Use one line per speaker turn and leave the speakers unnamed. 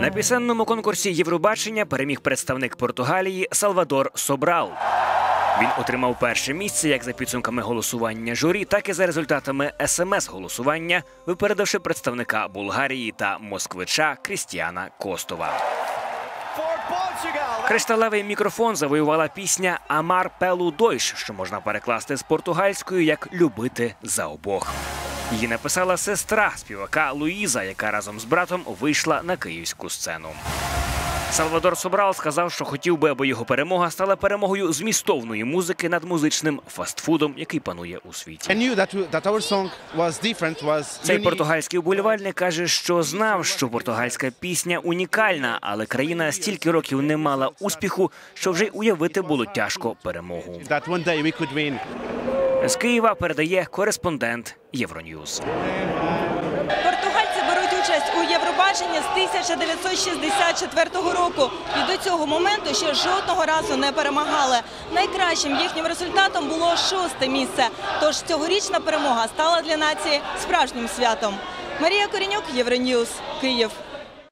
На пісенному конкурсі Євробачення переміг представник Португалії Салвадор Собрал. Він отримав перше місце як за підсумками голосування журі, так і за результатами смс-голосування, випередивши представника Булгарії та москвича Крістіана Костова. Кришталевий мікрофон завоювала пісня Амар Пелу Дойш, що можна перекласти з португальською як любити за обох. Її написала сестра співака Луїза, яка разом з братом вийшла на київську сцену. Салвадор Собрал сказав, що хотів би, аби його перемога стала перемогою змістовної музики над музичним фастфудом, який панує у світі. Цей португальський уболівальник каже, що знав, що португальська пісня унікальна, але країна стільки років не мала успіху, що вже й уявити було тяжко перемогу. З Києва передає кореспондент Євроньюз.
Португальці беруть участь у Євробаченні з 1964 року і до цього моменту ще жодного разу не перемагали. Найкращим їхнім результатом було шосте місце. Тож цьогорічна перемога стала для нації справжнім святом. Марія Корінюк, Євроньюз, Київ.